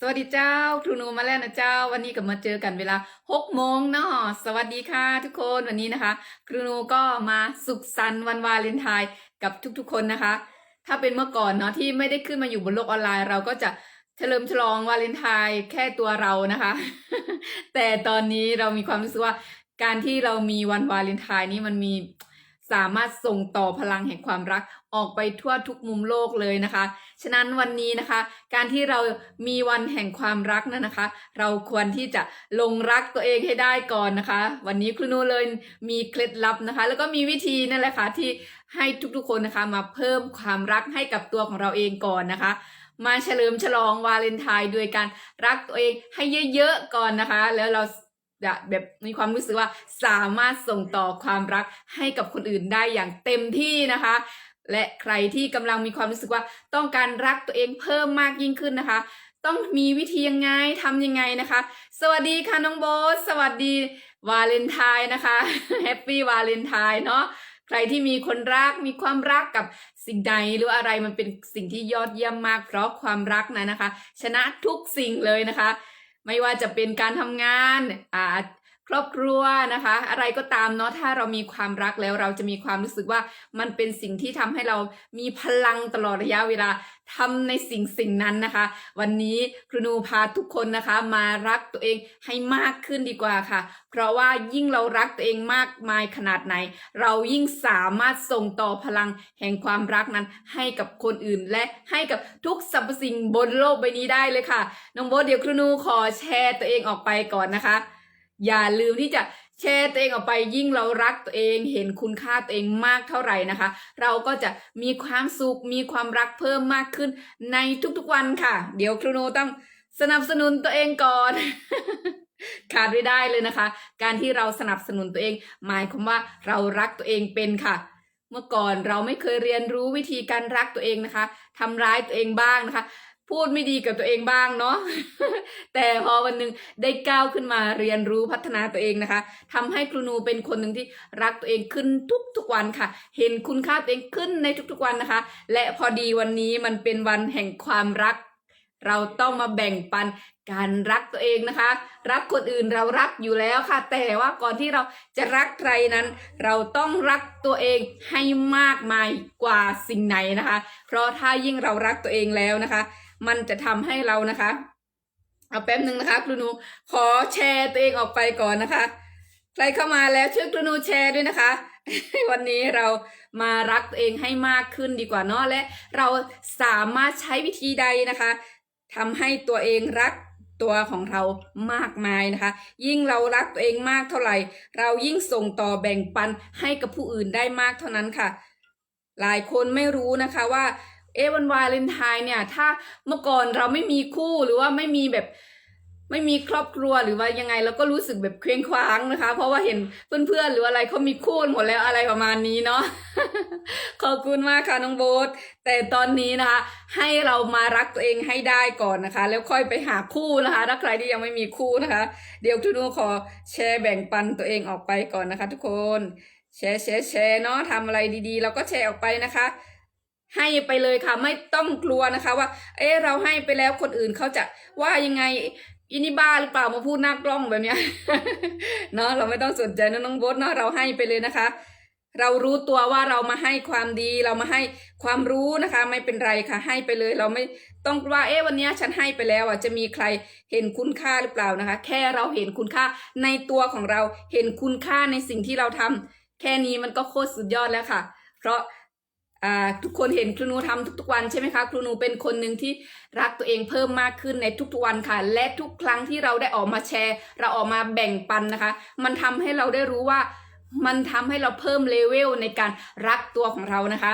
สวัสดีเจ้าครูนูมาแล้วนะเจ้า วันนี้ก็มาเจอกันเวลาหกโมงเนาะสวัสดีค่ะทุกคนวันนี้นะคะ ครูนูก็มาสุขสันต์วันวาเลนไทน์กับทุกๆคนนะคะ ถ้าเป็นเมื่อก่อนเนาะที่ไม่ได้ขึ้นมาอยู่บนโลกออนไลน์ เราก็จะเฉลิมฉลองวาเลนไทน์แค่ตัวเรานะคะ แต่ตอนนี้เรามีความรู้สึกว่าการที่เรามีวันวาเลนไทน์นี้มันมี สามารถส่งต่อพลังแห่งความรักออกไปทั่วทุกมุมโลกเลยนะคะ ฉะนั้นวันนี้นะคะ การที่เรามีวันแห่งความรักนั่นนะคะ เราควรที่จะลงรักตัวเองให้ได้ก่อนนะคะ วันนี้ครูนูเลยมีเคล็ดลับนะคะ แล้วก็มีวิธีนั่นแหละค่ะที่ให้ทุกๆคนนะคะ มาเพิ่มความรักให้กับตัวของเราเองก่อนนะคะมาเฉลิมฉลองวาเลนไทน์โดยการรักตัวเองให้เยอะๆก่อนนะคะ แล้วเรา แบบมีความรู้สึกว่าสามารถส่งต่อความรักให้กับคนอื่นได้อย่างเต็มที่นะคะ และใครที่กำลังมีความรู้สึกว่าต้องการรักตัวเองเพิ่มมากยิ่งขึ้นนะคะ ต้องมีวิธียังไงทำยังไงนะคะ สวัสดีค่ะน้องโบทสวัสดีวาเลนไทน์นะคะแฮปปี้วาเลนไทน์เนาะใครที่มีคนรักมีความรักกับสิ่งใดหรืออะไรมันเป็นสิ่งที่ยอดเยี่ยมมาก เพราะความรักนะนะคะ ชนะทุกสิ่งเลยนะคะ ไม่ว่าจะเป็นการทำงานอ่าครอบครัวนะคะ อะไรก็ตามเนาะถ้าเรามีความรักแล้วเราจะมีความรู้สึกว่ามันเป็นสิ่งที่ทำให้เรามีพลังตลอดระยะเวลา ทำในสิ่งสิ่งนั้นนะคะ วันนี้ครูนูพาทุกคนนะคะมารักตัวเองให้มากขึ้นดีกว่าค่ะ เพราะว่ายิ่งเรารักตัวเองมากมายขนาดไหน เรายิ่งสามารถส่งต่อพลังแห่งความรักนั้นให้กับคนอื่น และให้กับทุกสรรพสิ่งบนโลกใบนี้ได้เลยค่ะน้องโบเดี๋ยวครูนูขอแชร์ตัวเองออกไปก่อนนะคะ อย่าลืมที่จะ แชร์ตัวเองออกไปยิ่งเรารักตัวเองเห็นคุณค่าตัวเองมากเท่าไหร่นะคะ เราก็จะมีความสุขมีความรักเพิ่มมากขึ้นในทุกๆวันค่ะ เดี๋ยวครูโนต้องสนับสนุนตัวเองก่อน ขาดไม่ได้เลยนะคะ การที่เราสนับสนุนตัวเอง หมายความว่าเรารักตัวเองเป็นค่ะ เมื่อก่อนเราไม่เคยเรียนรู้วิธีการรักตัวเองนะคะทำร้ายตัวเองบ้างนะคะ พูดไม่ดีกับตัวเองบ้างเนาะแต่พอวันหนึ่งได้ก้าวขึ้นมาเรียนรู้พัฒนาตัวเองนะคะทำให้ครูนูเป็นคนหนึ่งที่รักตัวเองขึ้นทุกๆวันค่ะ เห็นคุณค่าตัวเองขึ้นในทุกๆวันนะคะ และพอดีวันนี้มันเป็นวันแห่งความรัก เราต้องมาแบ่งปันการรักตัวเองนะคะ รักคนอื่นเรารักอยู่แล้วค่ะ แต่ว่าก่อนที่เราจะรักใครนั้น เราต้องรักตัวเองให้มากมายกว่าสิ่งไหนนะคะ เพราะถ้ายิ่งเรารักตัวเองแล้วนะคะ มันจะทำให้เรานะคะ เอาแป๊บหนึ่งนะคะครูหนูขอแชร์ตัวเองออกไปก่อนนะคะ ใครเข้ามาแล้วช่วยครูหนูแชร์ด้วยนะคะ วันนี้เรามารักตัวเองให้มากขึ้นดีกว่าเนาะและเราสามารถใช้วิธีใดนะคะทำให้ตัวเองรักตัวของเรามากมายนะคะ ยิ่งเรารักตัวเองมากเท่าไหร่ เรายิ่งส่งต่อแบ่งปันให้กับผู้อื่นได้มากเท่านั้นค่ะ หลายคนไม่รู้นะคะว่า เอวันวาเลนไทน์เนี่ย ถ้าเมื่อก่อนเราไม่มีคู่หรือว่าไม่มีแบบไม่มีครอบครัวหรือว่ายังไงเราก็รู้สึกแบบเคว้งคว้างนะคะ เพราะว่าเห็นเพื่อนๆหรืออะไรเขามีคู่หมดแล้วอะไรประมาณนี้เนาะขอบคุณมากค่ะน้องโบ๊ทแต่ตอนนี้นะคะ ให้เรามารักตัวเองให้ได้ก่อนนะคะ แล้วค่อยไปหาคู่นะคะ ถ้าใครที่ยังไม่มีคู่นะคะ เดี๋ยวทุกคนขอแชร์แบ่งปันตัวเองออกไปก่อนนะคะ ทุกคน แชร์แชร์แชร์เนาะทำอะไรดีๆ เราก็แชร์ออกไปนะคะ ให้ไปเลยค่ะ ไม่ต้องกลัวนะคะ ว่า เอ๊ะเราให้ไปแล้วคนอื่นเขาจะว่ายังไงอินี่บ้าหรือเปล่ามาพูดหน้ากล้องแบบเนี้ยเนาะเราไม่ต้องสนใจนะน้องโบทเนาะเราให้ไปเลยนะคะ เรารู้ตัวว่าเรามาให้ความดีเรามาให้ความรู้นะคะ ไม่เป็นไรค่ะ ให้ไปเลยเราไม่ต้องว่าเอ๊ะวันนี้ฉันให้ไปแล้วอะจะมีใครเห็นคุณค่าหรือเปล่านะคะ แค่เราเห็นคุณค่าในตัวของเราเห็นคุณค่าในสิ่งที่เราทำแค่นี้มันก็โคตรสุดยอดแล้วค่ะ เพราะ ทุกคนเห็นครูนูทำทุกๆวันใช่ไหมคะ ครูนูเป็นคนหนึ่งที่รักตัวเองเพิ่มมากขึ้นในทุกๆวันค่ะ และทุกครั้งที่เราได้ออกมาแชร์ เราออกมาแบ่งปันนะคะ มันทำให้เราได้รู้ว่ามันทำให้เราเพิ่มเลเวลในการรักตัวของเรานะคะ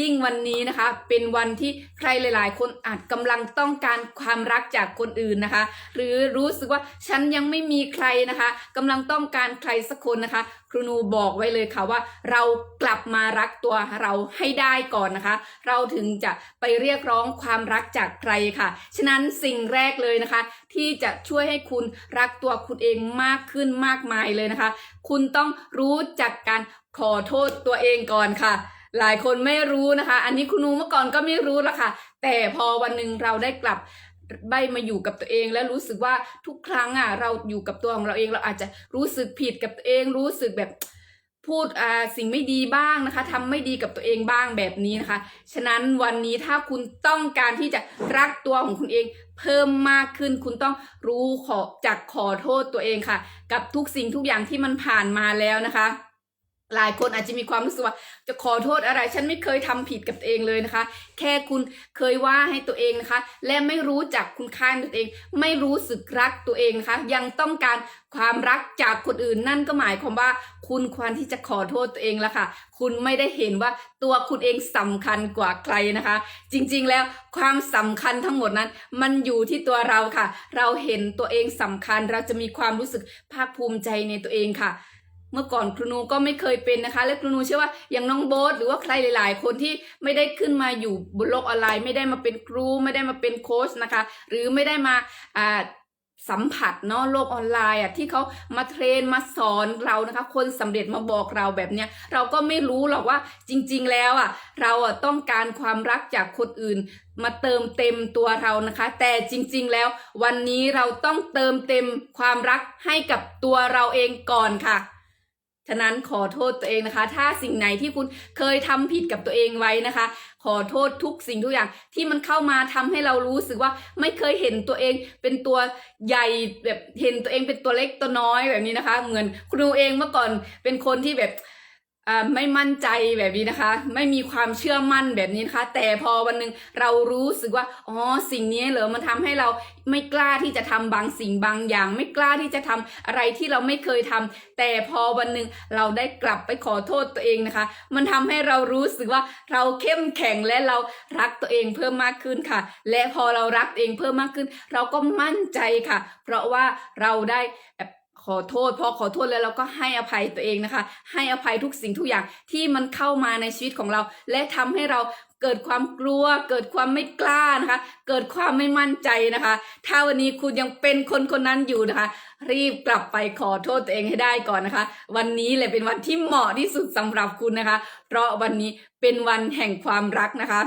ยิ่งวันนี้นะคะ เป็นวันที่ใครหลาย ๆ คนอาจกำลังต้องการความรักจากคนอื่นนะคะ หรือรู้สึกว่าฉันยังไม่มีใครนะคะกำลังต้องการใครสักคนนะคะ ครูนูบอกไว้เลยค่ะว่า เรากลับมารักตัวเราให้ได้ก่อนนะคะ เราถึงจะไปเรียกร้องความรักจากใครค่ะ ฉะนั้นสิ่งแรกเลยนะคะ ที่จะช่วยให้คุณรักตัวคุณเองมากขึ้นมากมายเลยนะคะ คุณต้องรู้จักการขอโทษตัวเองก่อนค่ะ หลายคนไม่รู้นะคะ อันนี้คุณนูเมื่อก่อนก็ไม่รู้ละค่ะ แต่พอวันหนึ่งเราได้กลับได้มาอยู่กับตัวเองและรู้สึกว่าทุกครั้งอะเราอยู่กับตัวของเราเองเราอาจจะรู้สึกผิดกับตัวเองรู้สึกแบบพูดอ่าสิ่งไม่ดีบ้างนะคะทำไม่ดีกับตัวเองบ้างแบบนี้นะคะ ฉะนั้นวันนี้ถ้าคุณต้องการที่จะรักตัวของคุณเอง เพิ่มมากขึ้นคุณต้องรู้ขอจากขอโทษตัวเองค่ะ กับทุกสิ่งทุกอย่างที่มันผ่านมาแล้วนะคะ หลายคนอาจจะมีความรู้สึกว่า จะขอโทษอะไร ฉันไม่เคยทำผิดกับตัวเองเลยนะคะ แค่คุณเคยว่าให้ตัวเองนะคะ และไม่รู้จักคุณค่าตัวเอง ไม่รู้สึกรักตัวเองนะคะ ยังต้องการความรักจากคนอื่นนั่นก็หมายความว่า คุณควรที่จะขอโทษตัวเองแล้วค่ะ คุณไม่ได้เห็นว่าตัวคุณเองสำคัญกว่าใครนะคะ จริงๆแล้วความสำคัญทั้งหมดนั้น มันอยู่ที่ตัวเราค่ะ เราเห็นตัวเองสำคัญเราจะมีความรู้สึกภาคภูมิใจในตัวเองค่ะ เมื่อก่อนครูนูก็ไม่เคยเป็นนะคะ และครูนูเชื่อว่าอย่างน้องโบ๊ทหรือว่าใครหลาย ๆ คนที่ไม่ได้ขึ้นมาอยู่บนโลกออนไลน์ ไม่ได้มาเป็นครู ไม่ได้มาเป็นโค้ชนะคะ หรือไม่ได้มาอ่าสัมผัสเนาะโลกออนไลน์อะที่เขามาเทรนมาสอนเรานะคะ คนสำเร็จมาบอกเราแบบเนี้ยเราก็ไม่รู้หรอกว่าจริง ๆ แล้วอะเราอะต้องการความรักจากคนอื่น มาเติมเต็มตัวเรานะคะ แต่จริง ๆ แล้ว วันนี้เราต้องเติมเต็มความรักให้กับตัวเราเองก่อนค่ะ ฉะนั้นขอโทษตัวเองนะคะ ถ้าสิ่งไหนที่คุณเคยทำผิดกับตัวเองไว้นะคะ ขอโทษทุกสิ่งทุกอย่างที่มันเข้ามาทำให้เรารู้สึกว่าไม่เคยเห็นตัวเองเป็นตัวใหญ่แบบเห็นตัวเองเป็นตัวเล็กตัวน้อยแบบนี้นะคะ เหมือนครูเองเมื่อก่อนเป็นคนที่แบบ ไม่มั่นใจแบบนี้นะคะ ไม่มีความเชื่อมั่นแบบนี้นะคะ แต่พอวันหนึ่งเรารู้สึกว่าอ๋อสิ่งนี้เหรอมันทำให้เราไม่กล้าที่จะทำบางสิ่งบางอย่าง ไม่กล้าที่จะทำอะไรที่เราไม่เคยทำแต่พอวันหนึ่งเราได้กลับไปขอโทษตัวเองนะคะ มันทำให้เรารู้สึกว่าเราเข้มแข็งและเรารักตัวเองเพิ่มมากขึ้นค่ะ และพอเรารักตัวเองเพิ่มมากขึ้น เราก็มั่นใจค่ะ เพราะว่าเราได้แบบ ขอโทษพอขอโทษแล้วเราก็ให้อภัยตัวเองนะคะ ให้อภัยทุกสิ่งทุกอย่างที่มันเข้ามาในชีวิตของเรา และทำให้เราเกิดความกลัว เกิดความไม่กล้านะคะ เกิดความไม่มั่นใจนะคะ ถ้าวันนี้คุณยังเป็นคนคนนั้นอยู่นะคะ รีบกลับไปขอโทษตัวเองให้ได้ก่อนนะคะ วันนี้เลยเป็นวันที่เหมาะที่สุดสำหรับคุณนะคะ เพราะวันนี้เป็นวันแห่งความรักนะคะ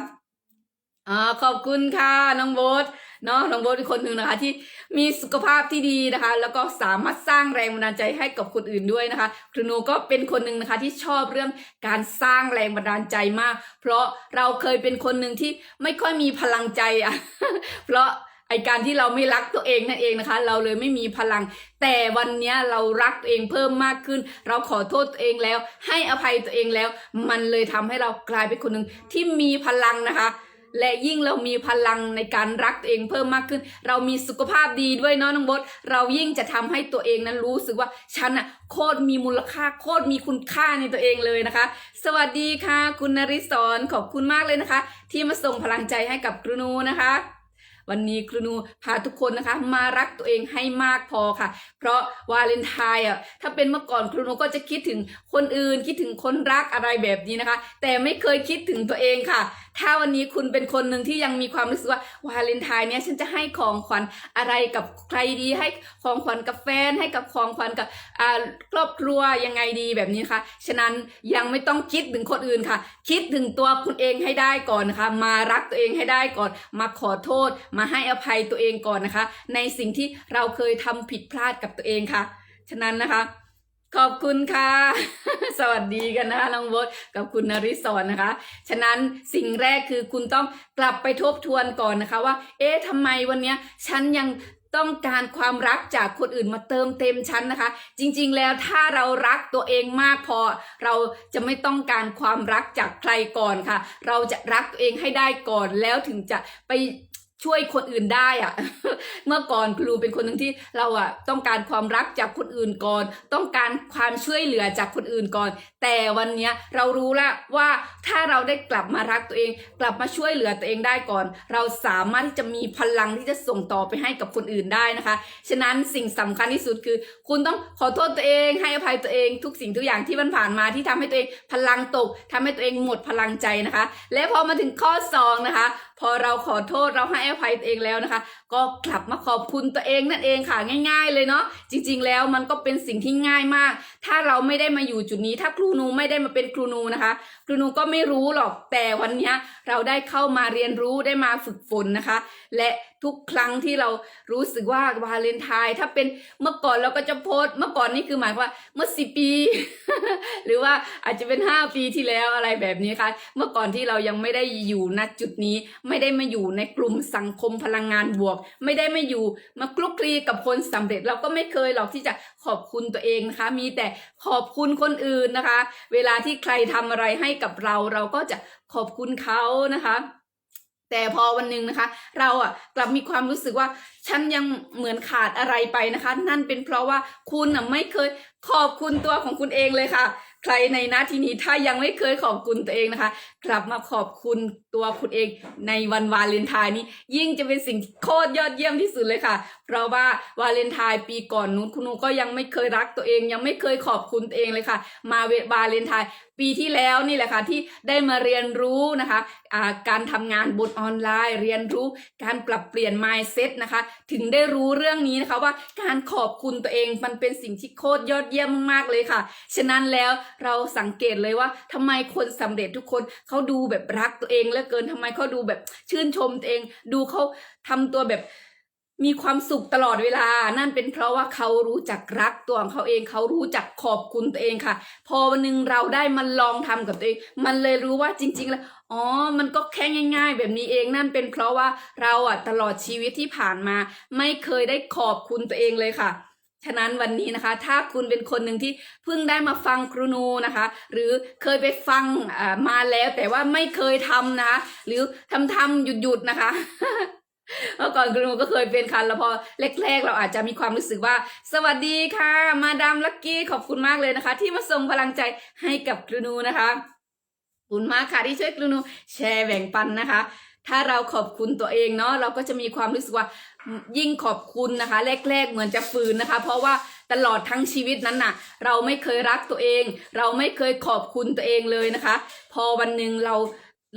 อ่าขอบคุณค่ะน้องโบ๊ท เนาะน้องโบ๊ทเป็นคนหนึ่งนะคะ ที่มีสุขภาพที่ดีนะคะ แล้วก็สามารถสร้างแรงบันดาลใจให้กับคนอื่นด้วยนะคะครูนูก็เป็นคนหนึ่งนะคะที่ชอบเรื่องการสร้างแรงบันดาลใจมาก เพราะเราเคยเป็นคนหนึ่งที่ไม่ค่อยมีพลังใจอะเพราะไอการที่เราไม่รักตัวเองนั่นเองนะคะ เราเลยไม่มีพลัง แต่วันนี้เรารักตัวเองเพิ่มมากขึ้น เราขอโทษตัวเองแล้ว ให้อภัยตัวเองแล้ว มันเลยทำให้เรากลายเป็นคนหนึ่งที่มีพลังนะคะ และยิ่งเรามีพลังในการรักตัวเองเพิ่มมากขึ้น เรามีสุขภาพดีด้วยเนาะน้องบดเรายิ่งจะทำให้ตัวเองนั้นรู้สึกว่าฉันอะโคตรมีมูลค่าโคตรมีคุณค่าในตัวเองเลยนะคะ สวัสดีค่ะ คุณนริศรขอบคุณมากเลยนะคะ ที่มาส่งพลังใจให้กับครูนูนะคะวันนี้ครูนูพาทุกคนนะคะมารักตัวเองให้มากพอค่ะ เพราะวาเลนไทน์อะถ้าเป็นเมื่อก่อนครูนูก็จะคิดถึงคนอื่นคิดถึงคนรักอะไรแบบนี้นะคะ แต่ไม่เคยคิดถึงตัวเองค่ะ ถ้าวันนี้คุณเป็นคนหนึ่งที่ยังมีความรู้สึกว่าวาเลนไทน์เนี้ยฉันจะให้ของขวัญอะไรกับใครดี ให้ของขวัญกับแฟน ให้กับของขวัญกับครอบครัวยังไงดีแบบนี้คะฉะนั้นยังไม่ต้องคิดถึงคนอื่นค่ะ คิดถึงตัวคุณเองให้ได้ก่อนนะคะมารักตัวเองให้ได้ก่อน มาขอโทษ มาให้อภัยตัวเองก่อนนะคะ ในสิ่งที่เราเคยทำผิดพลาดกับตัวเองค่ะ ฉะนั้นนะคะ ขอบคุณค่ะ สวัสดีกันนะคะน้องโบทกับคุณนริศรนะคะ ฉะนั้นสิ่งแรกคือคุณต้องกลับไปทบทวนก่อนนะคะว่า เอ๊ะทำไมวันนี้ฉันยังต้องการความรักจากคนอื่นมาเติมเต็มฉันนะคะ จริงๆแล้วถ้าเรารักตัวเองมากพอ เราจะไม่ต้องการความรักจากใครก่อนค่ะ เราจะรักตัวเองให้ได้ก่อนแล้วถึงจะไป ช่วยคนอื่นได้อะเมื่อก่อนครูเป็นคนหนึ่งที่เราอะต้องการความรักจากคนอื่นก่อน ต้องการความช่วยเหลือจากคนอื่นก่อน แต่วันนี้เรารู้แล้วว่าถ้าเราได้กลับมารักตัวเอง กลับมาช่วยเหลือตัวเองได้ก่อน เราสามารถที่จะมีพลังที่จะส่งต่อไปให้กับคนอื่นได้นะคะ ฉะนั้นสิ่งสำคัญที่สุดคือ คุณต้องขอโทษตัวเอง ให้อภัยตัวเอง ทุกสิ่งทุกอย่างที่มันผ่านมาที่ทำให้ตัวเองพลังตกทำให้ตัวเองหมดพลังใจนะคะ และพอมาถึงข้อสองนะคะพอเราขอโทษเราให้อภัยตัวเองแล้วนะคะ ก็กลับมาขอบคุณตัวเองนั่นเองค่ะง่าย ๆ เลยเนาะจริง ๆ แล้วมันก็เป็นสิ่งที่ง่ายมาก ถ้าเราไม่ได้มาอยู่จุดนี้ ถ้าครูนูไม่ได้มาเป็นครูนูนะคะ ครูนูก็ไม่รู้หรอกแต่วันนี้เราได้เข้ามาเรียนรู้ได้มาฝึกฝนนะคะ และทุกครั้งที่เรารู้สึกว่าวาเลนไทน์ถ้าเป็นเมื่อก่อนเราก็จะโพสเมื่อก่อนนี่คือหมายว่าเมื่อสิปี หรือว่าอาจจะเป็นห้าปีที่แล้วอะไรแบบนี้ค่ะ เมื่อก่อนที่เรายังไม่ได้อยู่ณจุดนี้ ไม่ได้มาอยู่ในกลุ่มสังคมพลังงานบวกไม่ได้มาอยู่ มาคลุกคลีกับคนสำเร็จเราก็ไม่เคยหรอกที่จะขอบคุณตัวเองนะคะ มีแต่ขอบคุณคนอื่นนะคะ เวลาที่ใครทำอะไรให้กับเราเราก็จะขอบคุณเขานะคะแต่พอวันหนึ่งนะคะ เราอะกลับมีความรู้สึกว่าฉันยังเหมือนขาดอะไรไปนะคะ นั่นเป็นเพราะว่าคุณอะไม่เคยขอบคุณตัวของคุณเองเลยค่ะ ใครในหน้าที่นี้ถ้ายังไม่เคยขอบคุณตัวเองนะคะ กลับมาขอบคุณ ตัวคุณเองในวันวาเลนไทน์นี้ ยิ่งจะเป็นสิ่งโคตรยอดเยี่ยมที่สุดเลยค่ะ เพราะว่าวาเลนไทน์ปีก่อนนู้นคุณหนูก็ยังไม่เคยรักตัวเอง ยังไม่เคยขอบคุณตัวเองเลยค่ะ มาเววาเลนไทน์ปีที่แล้วนี่แหละค่ะที่ได้มาเรียนรู้นะคะอ่าการทำงานบนออนไลน์ เรียนรู้การปรับเปลี่ยน mindset นะคะ ถึงได้รู้เรื่องนี้นะคะว่าการขอบคุณตัวเองมันเป็นสิ่งที่โคตรยอดเยี่ยมมากๆเลยค่ะ ฉะนั้นแล้วเราสังเกตเลยว่าทำไมคนสำเร็จทุกคนเขาดูแบบรักตัวเองเหลือเกินทำไมเขาดูแบบชื่นชมตัวเอง ดูเขาทำตัวแบบมีความสุขตลอดเวลา นั่นเป็นเพราะว่าเขารู้จักรักตัวของเขาเอง เขารู้จักขอบคุณตัวเองค่ะ พอวันหนึงเราได้มาลองทำกับตัวเอง มันเลยรู้ว่าจริง ๆ แล้ว อ๋อ มันก็แค่ง่าย ๆ แบบนี้เอง นั่นเป็นเพราะว่าเราอะตลอดชีวิตที่ผ่านมา ไม่เคยได้ขอบคุณตัวเองเลยค่ะ ฉะนั้นวันนี้นะคะ ถ้าคุณเป็นคนหนึ่งที่เพิ่งได้มาฟังครูนูนะคะ หรือเคยไปฟังมาแล้วแต่ว่าไม่เคยทำนะคะ หรือทำทำหยุดหยุดๆนะคะเมื่อก่อนครูนูก็เคยเป็นคันแล้วพอแรกๆ เราอาจจะมีความรู้สึกว่า สวัสดีค่ะ มาดามลักกี้ขอบคุณมากเลยนะคะ ที่มาส่งพลังใจให้กับครูนูนะคะขอบคุณมากค่ะที่ช่วยครูนูแชร์แบ่งปันนะคะ ถ้าเราขอบคุณตัวเองเนาะเราก็จะมีความรู้สึกว่า ยิ่งขอบคุณนะคะแรกๆเหมือนจะฝืนนะคะ เพราะว่าตลอดทั้งชีวิตนั้นน่ะ เราไม่เคยรักตัวเอง เราไม่เคยขอบคุณตัวเองเลยนะคะ พอวันหนึ่งเรา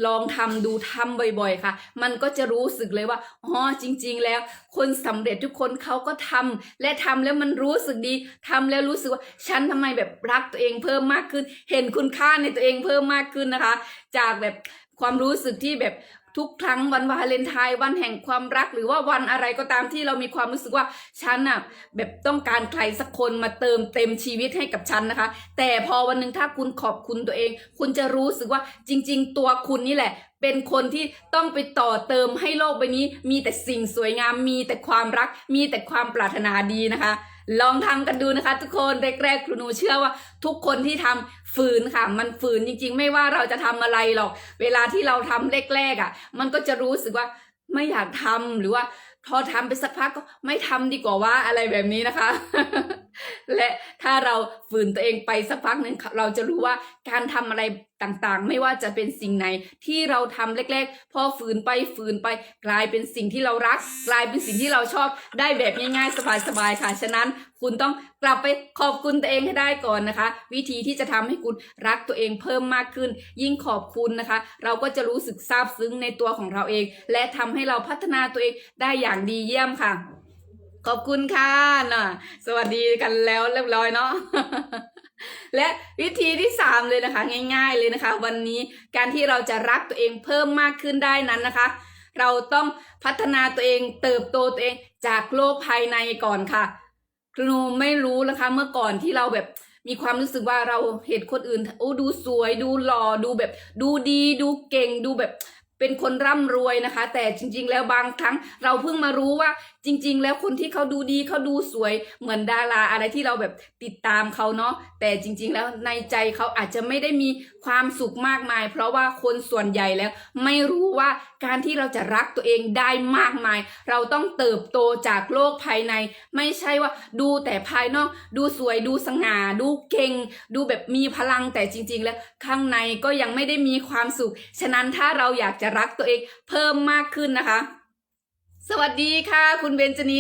ลองทำดูทำบ่อย ๆ ค่ะ มันก็จะรู้สึกเลยว่าอ๋อจริง ๆ แล้ว คนสำเร็จทุกคนเขาก็ทำและทำแล้วมันรู้สึกดีทำแล้วรู้สึกว่าฉันทำไมแบบรักตัวเองเพิ่มมากขึ้น เห็นคุณค่าในตัวเองเพิ่มมากขึ้นนะคะ จากแบบความรู้สึกที่แบบ ทุกครั้งวันวาเลนไทน์วันแห่งความรัก หรือว่าวันอะไรก็ตามที่เรามีความรู้สึกว่าฉันน่ะแบบต้องการใครสักคนมาเติมเต็มชีวิตให้กับฉันนะคะ แต่พอวันหนึ่งถ้าคุณขอบคุณตัวเอง คุณจะรู้สึกว่าจริง ๆ ตัวคุณนี่แหละเป็นคนที่ต้องไปต่อเติมให้โลกใบนี้ มีแต่สิ่งสวยงามมีแต่ความรัก มีแต่ความปรารถนาดีนะคะ ลองทำกันดูนะคะ ทุกคนแรกๆครูหนูเชื่อว่า ทุกคนที่ทำฝืนค่ะ มันฝืนจริง ๆ ไม่ว่าเราจะทำอะไรหรอก เวลาที่เราทำแรกๆอะ มันก็จะรู้สึกว่าไม่อยากทำหรือว่าพอทำไปสักพักก็ไม่ทำดีกว่าว่าอะไรแบบนี้นะคะ และถ้าเราฝืนตัวเองไปสักพักหนึ่งเราจะรู้ว่าการทำอะไรต่างๆ ไม่ว่าจะเป็นสิ่งไหนที่เราทำเล็กๆ พอฝืนไปฝืนไปกลายเป็นสิ่งที่เรารัก กลายเป็นสิ่งที่เราชอบได้แบบง่ายๆ สบายๆค่ะฉะนั้นคุณต้องกลับไปขอบคุณตัวเองให้ได้ก่อนนะคะ วิธีที่จะทำให้คุณรักตัวเองเพิ่มมากขึ้น ยิ่งขอบคุณนะคะ เราก็จะรู้สึกซาบซึ้งในตัวของเราเอง และทำให้เราพัฒนาตัวเองได้อย่างดีเยี่ยมค่ะ ขอบคุณค่ะนะสวัสดีกันแล้วเรียบร้อยเนาะและวิธีที่สามเลยนะคะ ง่าย ๆเลยนะคะ วันนี้การที่เราจะรักตัวเองเพิ่มมากขึ้นได้นั้นนะคะ เราต้องพัฒนาตัวเองเติบโตตัวเองจากโลกภายในก่อนค่ะครูไม่รู้นะคะ เมื่อก่อนที่เราแบบมีความรู้สึกว่าเราเห็นคนอื่นโอ้ดูสวยดูหล่อดูแบบ ดูดีดูเก่งดูแบบ เป็นคนร่ำรวยนะคะ แต่จริง ๆ แล้วบางครั้งเราเพิ่งมารู้ว่า จริง ๆ แล้วคนที่เขาดูดีเขาดูสวยเหมือนดาราอะไรที่เราแบบติดตามเขาเนาะแต่จริง ๆ แล้วในใจเขาอาจจะไม่ได้มี ความสุขมากมาย เพราะว่าคนส่วนใหญ่แล้ว ไม่รู้ว่าการที่เราจะรักตัวเองได้มากมาย เราต้องเติบโตจากโลกภายใน ไม่ใช่ว่าดูแต่ภายนอก ดูสวยดูสง่าดูเก่ง ดูแบบมีพลังแต่จริง ๆ แล้วข้างในก็ยังไม่ได้มีความสุข ฉะนั้นถ้าเราอยากจะรักตัวเองเพิ่มมากขึ้นนะคะ สวัสดีค่ะ คุณเบนจนี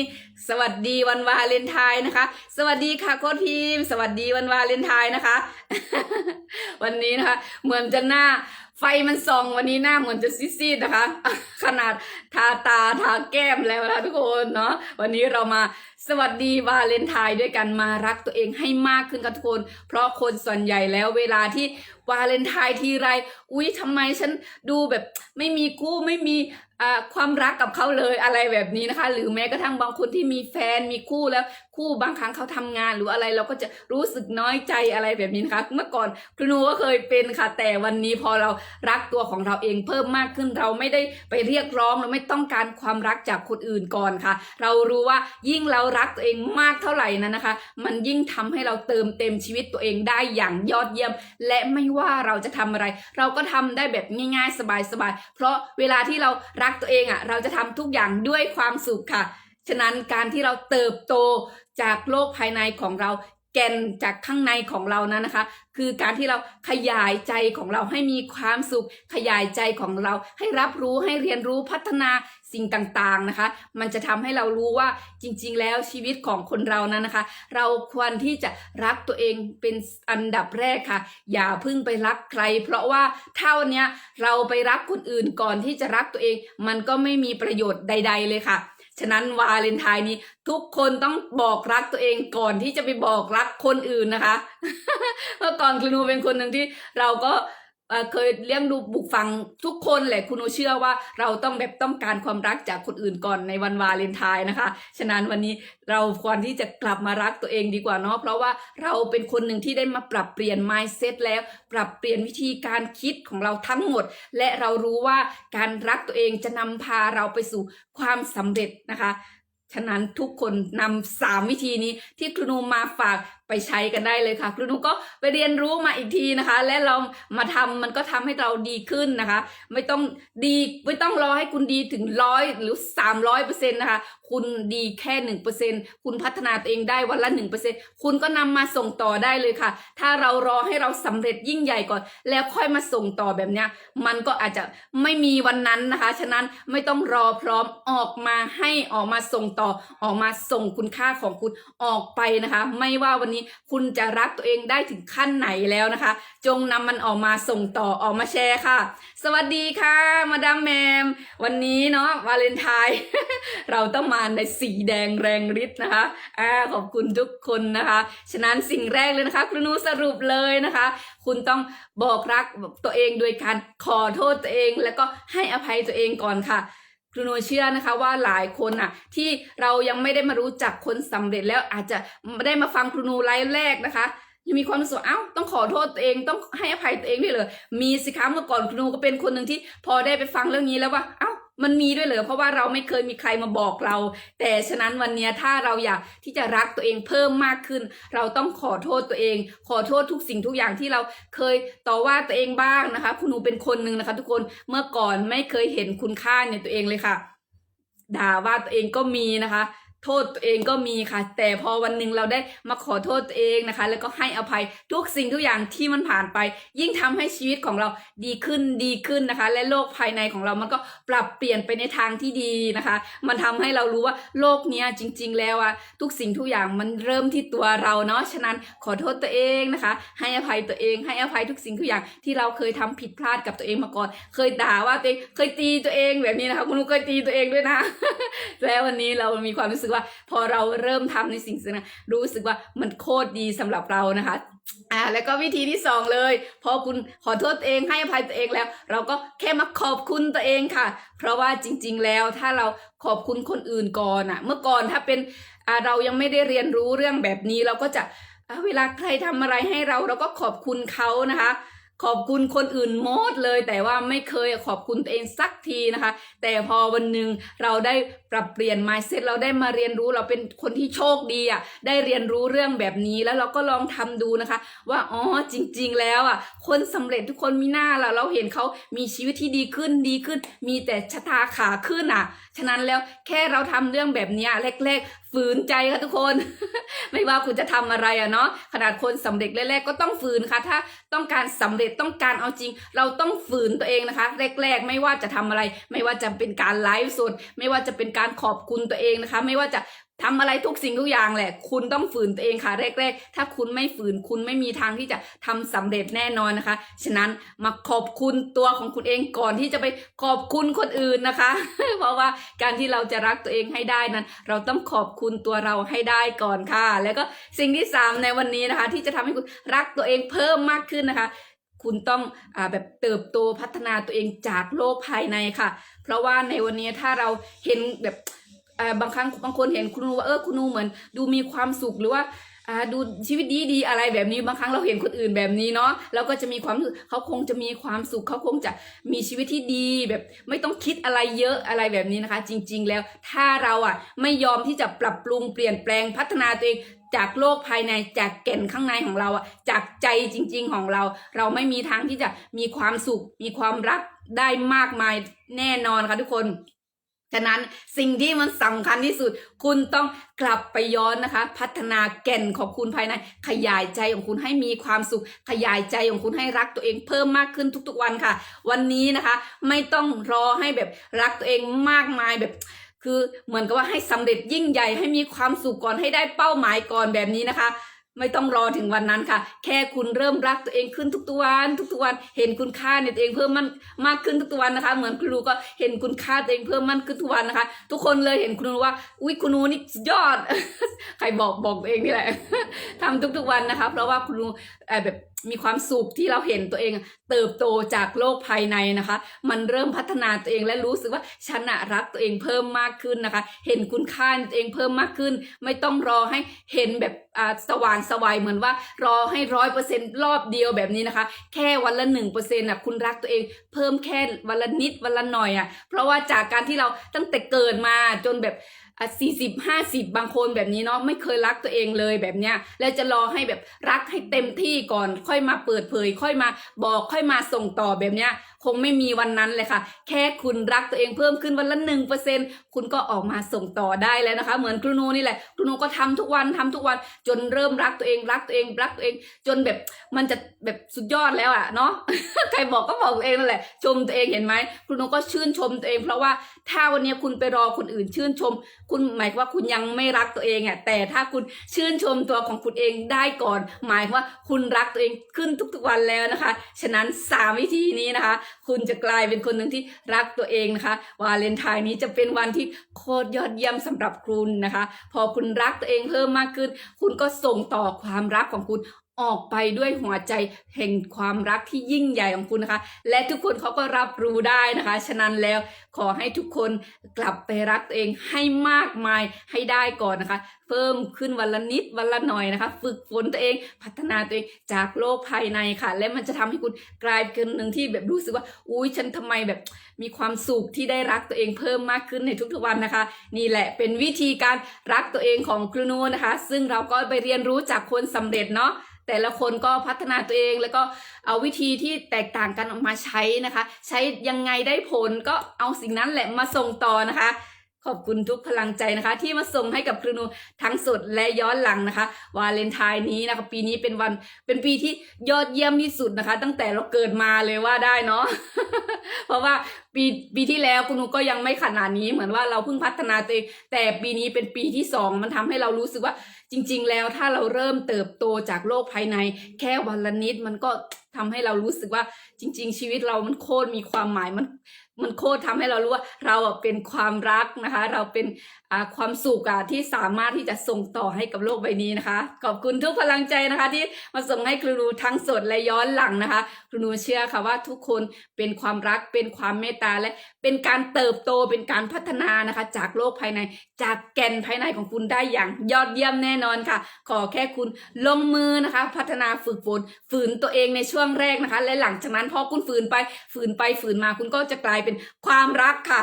สวัสดีวันวาเลนไทน์นะคะ สวัสดีค่ะโค้ชพิมสวัสดีวันวาเลนไทน์นะคะ วันนี้นะคะ เหมือนจะหน้าไฟมันส่องวันนี้หน้าเหมือนจะซีดๆนะคะ ขนาดทาตาทาแก้มแล้วนะทุกคนเนาะวันนี้เรามา สวัสดีวาเลนไทน์ด้วยกันมารักตัวเองให้มากขึ้นกันทุกคน เพราะคนส่วนใหญ่แล้วเวลาที่วาเลนไทน์ทีไร อุ๊ยทำไมฉันดูแบบไม่มีคู่ไม่มีอ่าความรักกับเขาเลยอะไรแบบนี้นะคะ หรือแม้กระทั่งบางคนที่มีแฟนมีคู่แล้วคู่บางครั้งเขาทำงานหรืออะไรเราก็จะรู้สึกน้อยใจอะไรแบบนี้นะคะเมื่อก่อนครูนูก็เคยเป็นค่ะแต่วันนี้พอเรารักตัวของเราเองเพิ่มมากขึ้นเราไม่ได้ไปเรียกร้องเราไม่ต้องการความรักจากคนอื่นก่อนค่ะ เรารู้ว่ายิ่งเรารักตัวเองมากเท่าไหร่นั้นนะคะ มันยิ่งทำให้เราเติมเต็มชีวิตตัวเองได้อย่างยอดเยี่ยม และไม่ว่าเราจะทำอะไร เราก็ทำได้แบบง่ายๆ สบายๆ เพราะเวลาที่เรารักตัวเองอะ เราจะทำทุกอย่างด้วยความสุขค่ะ ฉะนั้นการที่เราเติบโตจากโลกภายในของเราแกนจากข้างในของเรานั้นนะคะ คือการที่เราขยายใจของเราให้มีความสุข ขยายใจของเราให้รับรู้ให้เรียนรู้พัฒนา สิ่งต่างๆนะคะ มันจะทำให้เรารู้ว่าจริง ๆ แล้วชีวิตของคนเรานั้นนะคะ เราควรที่จะรักตัวเองเป็นอันดับแรกค่ะ อย่าพึ่งไปรักใคร เพราะว่าเท่าเนี้ยเราไปรักคนอื่นก่อนที่จะรักตัวเอง มันก็ไม่มีประโยชน์ใด ๆ เลยค่ะฉะนั้นวาเลนไทน์นี้ทุกคนต้องบอกรักตัวเองก่อนที่จะไปบอกรักคนอื่นนะคะ เมื่อก่อนคุณนูเป็นคนหนึ่งที่เราก็ เคยเลี้ยงดูบุกฟังทุกคนแหละคุณนูเชื่อว่าเราต้องแบบต้องการความรักจากคนอื่นก่อนในวันวาเลนไทน์นะคะ ฉะนั้นวันนี้เราควรที่จะกลับมารักตัวเองดีกว่าเนาะเพราะว่าเราเป็นคนหนึ่งที่ได้มาปรับเปลี่ยน mindset แล้ว ปรับเปลี่ยนวิธีการคิดของเราทั้งหมด และเรารู้ว่าการรักตัวเองจะนำพาเราไปสู่ความสำเร็จนะคะฉะนั้นทุกคนนำสามวิธีนี้ที่ครูนูมาฝาก ไปใช้กันได้เลยค่ะครูนูก็ไปเรียนรู้มาอีกทีนะคะ และเรามาทำมันก็ทำให้เราดีขึ้นนะคะ ไม่ต้องดีไม่ต้องรอให้คุณดีถึงร้อยหรือสามร้อยเปอร์เซ็นต์นะคะ คุณดีแค่หนึ่งเปอร์เซ็นคุณพัฒนาตัวเองได้วันละหนึ่งเปอร์เซ็นคุณก็นำมาส่งต่อได้เลยค่ะ ถ้าเรารอให้เราสำเร็จยิ่งใหญ่ก่อน แล้วค่อยมาส่งต่อแบบเนี้ย มันก็อาจจะไม่มีวันนั้นนะคะ ฉะนั้นไม่ต้องรอพร้อมออกมาให้ออกมาส่งต่อออกมาส่งคุณค่าของคุณออกไปนะคะ ไม่ว่าวันนี้คุณจะรักตัวเองได้ถึงขั้นไหนแล้วนะคะ จงนำมันออกมาส่งต่อออกมาแชร์ค่ะ สวัสดีค่ะ มาดามแมม วันนี้เนาะวาเลนไทน์เราต้องมาในสีแดงแรงฤทธิ์นะคะอ่าขอบคุณทุกคนนะคะ ฉะนั้นสิ่งแรกเลยนะคะครูนูสรุปเลยนะคะ คุณต้องบอกรักตัวเองโดยการขอโทษตัวเอง แล้วก็ให้อภัยตัวเองก่อนค่ะ ครูโนเชื่อนะคะว่าหลายคนอะที่เรายังไม่ได้มารู้จักคนสำเร็จแล้วอาจจะไม่ได้มาฟังครูโนไลฟ์แรกนะคะยังมีความรู้สึกว่าเอ้าต้องขอโทษตัวเองต้องให้อภัยตัวเองด้วยเหรอมีสิคะเมื่อก่อนครูโนก็เป็นคนหนึ่งที่พอได้ไปฟังเรื่องนี้แล้วว่าเอ้า มันมีด้วยเหรอเพราะว่าเราไม่เคยมีใครมาบอกเรา แต่ฉะนั้นวันนี้ถ้าเราอยากที่จะรักตัวเองเพิ่มมากขึ้น เราต้องขอโทษตัวเอง ขอโทษทุกสิ่งทุกอย่างที่เราเคยต่อว่าตัวเองบ้างนะคะคุณหนูเป็นคนหนึ่งนะคะ ทุกคนเมื่อก่อนไม่เคยเห็นคุณค่าในตัวเองเลยค่ะ ด่าว่าตัวเองก็มีนะคะ โทษตัวเองก็มีค่ะ แต่พอวันหนึ่งเราได้มาขอโทษตัวเองนะคะ แล้วก็ให้อภัยทุกสิ่งทุกอย่างที่มันผ่านไป ยิ่งทำให้ชีวิตของเราดีขึ้นดีขึ้นนะคะ และโลกภายในของเรามันก็ปรับเปลี่ยนไปในทางที่ดีนะคะ มันทำให้เรารู้ว่าโลกเนี้ยจริง ๆ แล้วอะทุกสิ่งทุกอย่างมันเริ่มที่ตัวเราเนาะฉะนั้นขอโทษตัวเองนะคะ ให้อภัยตัวเอง ให้อภัยทุกสิ่งทุกอย่างที่เราเคยทำผิดพลาดกับตัวเองมาก่อน เคยด่าว่าตัวเองเคยตีตัวเองแบบนี้นะคะ คุณลูกเคยตีตัวเองด้วยนะ แล้ววันนี้เรามีความรู้สึกว่าพอเราเริ่มทำในสิ่งนั้นรู้สึกว่ามันโคตรดีสำหรับเรานะคะอ่าแล้วก็วิธีที่สองเลย พอคุณขอโทษตัวเองให้อภัยตัวเองแล้ว เราก็แค่มาขอบคุณตัวเองค่ะ เพราะว่าจริง ๆ แล้วถ้าเราขอบคุณคนอื่นก่อนอะเมื่อก่อนถ้าเป็นอ่าเรายังไม่ได้เรียนรู้เรื่องแบบนี้เราก็จะเวลาใครทำอะไรให้เราเราก็ขอบคุณเขานะคะ ขอบคุณคนอื่นหมดเลย แต่ว่าไม่เคยขอบคุณตัวเองสักทีนะคะ แต่พอวันหนึ่งเราได้ปรับเปลี่ยน mindset เราได้มาเรียนรู้เราเป็นคนที่โชคดีอะได้เรียนรู้เรื่องแบบนี้แล้วเราก็ลองทำดูนะคะ ว่าอ๋อจริง ๆ แล้วอะ คนสำเร็จทุกคนมีหน้าละเราเห็นเขามีชีวิตที่ดีขึ้นดีขึ้น มีแต่ชะตาขาขึ้นอะ ฉะนั้นแล้วแค่เราทำเรื่องแบบนี้แรกๆฝืนใจค่ะทุกคน ไม่ว่าคุณจะทำอะไรอะเนาะขนาดคนสำเร็จแรกๆก็ต้องฝืนค่ะ ถ้าต้องการสำเร็จต้องการเอาจริง เราต้องฝืนตัวเองนะคะ แรก ๆ ไม่ว่าจะทำอะไร ไม่ว่าจะเป็นการไลฟ์สดไม่ว่าจะเป็นการขอบคุณตัวเองนะคะ ไม่ว่าจะ ทำอะไรทุกสิ่งทุกอย่างแหละ คุณต้องฝืนตัวเองค่ะแรกๆ ถ้าคุณไม่ฝืนคุณไม่มีทางที่จะทำสำเร็จแน่นอนนะคะ ฉะนั้นมาขอบคุณตัวของคุณเองก่อนที่จะไปขอบคุณคนอื่นนะคะ เพราะว่าการที่เราจะรักตัวเองให้ได้นั้น เราต้องขอบคุณตัวเราให้ได้ก่อนค่ะ แล้วก็สิ่งที่สามในวันนี้นะคะ ที่จะทำให้คุณรักตัวเองเพิ่มมากขึ้นนะคะคุณต้องอแบบเติบโตพัฒนาตัวเองจากโลกภายในค่ะ เพราะว่าในวันนี้ถ้าเราเห็นแบบ บางครั้งบางคนเห็นคุณนูว่าเออคุณนูเหมือนดูมีความสุขหรือว่าดูชีวิตดีดีๆอะไรแบบนี้บางครั้งเราเห็นคนอื่นแบบนี้เนาะเราก็จะมีความเขาคงจะมีความสุขเขาคงจะมีชีวิตที่ดีแบบ ไม่ต้องคิดอะไรเยอะอะไรแบบนี้นะคะ จริง ๆ แล้วถ้าเราอะไม่ยอมที่จะปรับปรุงเปลี่ยนแปลงพัฒนาตัวเองจากโลกภายในจากแก่นข้างในของเราอะจากใจจริง ๆของเรา เราไม่มีทางที่จะมีความสุข มีความรักได้มากมายแน่นอนค่ะทุกคน ฉะนั้นสิ่งที่มันสำคัญที่สุด คุณต้องกลับไปย้อนนะคะ พัฒนาแก่นของคุณภายใน ขยายใจของคุณให้มีความสุข ขยายใจของคุณให้รักตัวเองเพิ่มมากขึ้นทุกๆวันค่ะ วันนี้นะคะ ไม่ต้องรอให้แบบรักตัวเองมากมายแบบคือเหมือนกับว่าให้สำเร็จยิ่งใหญ่ให้มีความสุขก่อนให้ได้เป้าหมายก่อนแบบนี้นะคะ ไม่ต้องรอถึงวันนั้นค่ะ แค่คุณเริ่มรักตัวเองขึ้นทุกๆวัน ทุกๆวัน เห็นคุณค่าในตัวเองเพิ่มมันมากขึ้นทุกๆวันนะคะ เหมือนคุณรูก็เห็นคุณค่าตัวเองเพิ่มมากขึ้นทุกวันนะคะ ทุกคนเลยเห็นคุณรูว่า อุ้ยคุณรูนี่ยอด ใครบอกบอกตัวเองนี่แหละทำทุกๆวันนะคะ เพราะว่าคุณรูเอ่อแบบมีความสุขที่เราเห็นตัวเองเติบโตจากโลกภายในนะคะ มันเริ่มพัฒนาตัวเองและรู้สึกว่าฉันะรักตัวเองเพิ่มมากขึ้นนะคะ เห็นคุณค่าในตัวเองเพิ่มมากขึ้น ไม่ต้องรอให้เห็นแบบสว่างสวายเหมือนว่ารอให้ร้อยเปอร์เซ็นต์รอบเดียวแบบนี้นะคะ แค่วันละหนึ่งเปอร์เซ็นต์่ะคุณรักตัวเองเพิ่มแค่วันละนิดวันละหน่อยอะเพราะว่าจากการที่เราตั้งแต่เกิดมาจนแบบ อะสี่สิบห้าสิบบางคนแบบนี้เนาะไม่เคยรักตัวเองเลยแบบเนี้ย แล้วจะรอให้แบบรักให้เต็มที่ก่อน ค่อยมาเปิดเผย ค่อยมาบอกค่อยมาส่งต่อแบบเนี้ย คงไม่มีวันนั้นเลยค่ะ แค่คุณรักตัวเองเพิ่มขึ้นวันละหนึ่งเปอร์เซ็นคุณก็ออกมาส่งต่อได้แล้วนะคะ เหมือนครูนูนี่แหละครูนูก็ทำทุกวันทำทุกวันจนเริ่มรักตัวเองรักตัวเองรักตัวเอง จนแบบมันจะแบบสุดยอดแล้วอะเนาะใครบอกก็บอกตัวเองนั่นแหละ ชมตัวเองเห็นไหมครูนูก็ชื่นชมตัวเอง เพราะว่าถ้าวันนี้คุณไปรอคนอื่นชื่นชมคุณหมายว่าคุณยังไม่รักตัวเองอะแต่ถ้าคุณชื่นชมตัวของคุณเองได้ก่อน หมายว่าคุณรักตัวเองขึ้นทุกๆวันแล้วนะคะ ฉะนั้นสามวิธีนี้นะคะ คุณจะกลายเป็นคนหนึ่งที่รักตัวเองนะคะ วาเลนไทน์นี้จะเป็นวันที่โคตรยอดเยี่ยมสำหรับคุณนะคะ พอคุณรักตัวเองเพิ่มมากขึ้น คุณก็ส่งต่อความรักของคุณ ออกไปด้วยหัวใจแห่งความรักที่ยิ่งใหญ่ของคุณนะคะ และทุกคนเขาก็รับรู้ได้นะคะ ฉะนั้นแล้วขอให้ทุกคนกลับไปรักตัวเองให้มากมายให้ได้ก่อนนะคะ เพิ่มขึ้นวันละนิดวันละหน่อยนะคะ ฝึกฝนตัวเองพัฒนาตัวเองจากโลกภายในค่ะ และมันจะทำให้คุณกลายเป็นหนึ่งที่แบบรู้สึกว่าอุ้ยฉันทำไมแบบมีความสุขที่ได้รักตัวเองเพิ่มมากขึ้นในทุกๆวันนะคะ นี่แหละเป็นวิธีการรักตัวเองของครูนูนะคะ ซึ่งเราก็ไปเรียนรู้จากคนสำเร็จเนาะ แต่ละคนก็พัฒนาตัวเองแล้วก็เอาวิธีที่แตกต่างกันออกมาใช้นะคะ ใช้ยังไงได้ผลก็เอาสิ่งนั้นแหละมาส่งต่อนะคะ ขอบคุณทุกพลังใจนะคะ ที่มาส่งให้กับครูนูทั้งสดและย้อนหลังนะคะ วาเลนไทน์นี้นะคะ ปีนี้เป็นวันเป็นปีที่ยอดเยี่ยมที่สุดนะคะ ตั้งแต่เราเกิดมาเลยว่าได้เนาะเพราะว่าปีปีที่แล้วคุณนูก็ยังไม่ขนาดนี้เหมือนว่าเราเพิ่งพัฒนาตัวเองแต่ปีนี้เป็นปีที่สองมันทำให้เรารู้สึกว่าจริง ๆ แล้วถ้าเราเริ่มเติบโตจากโลกภายใน แค่วันละนิดมันก็ทำให้เรารู้สึกว่าจริง ๆ ชีวิตเรามันโคตรมีความหมายมัน มันโคตรทำให้เรารู้ว่าเราเป็นความรักนะคะ เราเป็นความสุขอะที่สามารถที่จะส่งต่อให้กับโลกใบนี้นะคะ ขอบคุณทุกพลังใจนะคะ ที่มาส่งให้ครูนูทั้งสดและย้อนหลังนะคะ ครูนูเชื่อค่ะว่าทุกคนเป็นความรักเป็นความเมตตาและเป็นการเติบโตเป็นการพัฒนานะคะ จากโลกภายใน จากแก่นภายในของคุณได้อย่างยอดเยี่ยมแน่นอนค่ะ ขอแค่คุณลงมือนะคะ พัฒนาฝึกฝนฝืนตัวเองในช่วงแรกนะคะ และหลังจากนั้นพอคุณฝืนไปฝืนไปฝืนมาคุณก็จะกลายเป็นความรักค่ะ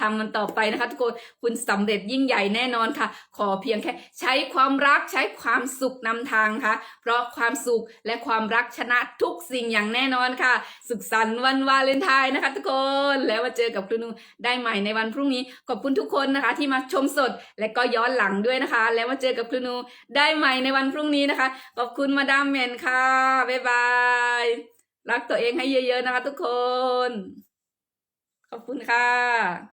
ทำมันต่อไปนะคะ ทุกคนคุณสำเร็จยิ่งใหญ่แน่นอนค่ะ ขอเพียงแค่ใช้ความรักใช้ความสุขนำทางค่ะ เพราะความสุขและความรักชนะทุกสิ่งอย่างแน่นอนค่ะ สุขสันต์วันวาเลนไทน์นะคะ ทุกคนแล้วมาเจอกับครูนูได้ใหม่ในวันพรุ่งนี้ ขอบคุณทุกคนนะคะ ที่มาชมสดและก็ย้อนหลังด้วยนะคะ แล้วมาเจอกับครูนูได้ใหม่ในวันพรุ่งนี้นะคะ ขอบคุณมาดามเมนค่ะบ๊ายบายรักตัวเองให้เยอะๆนะคะ ทุกคน ขอบคุณค่ะ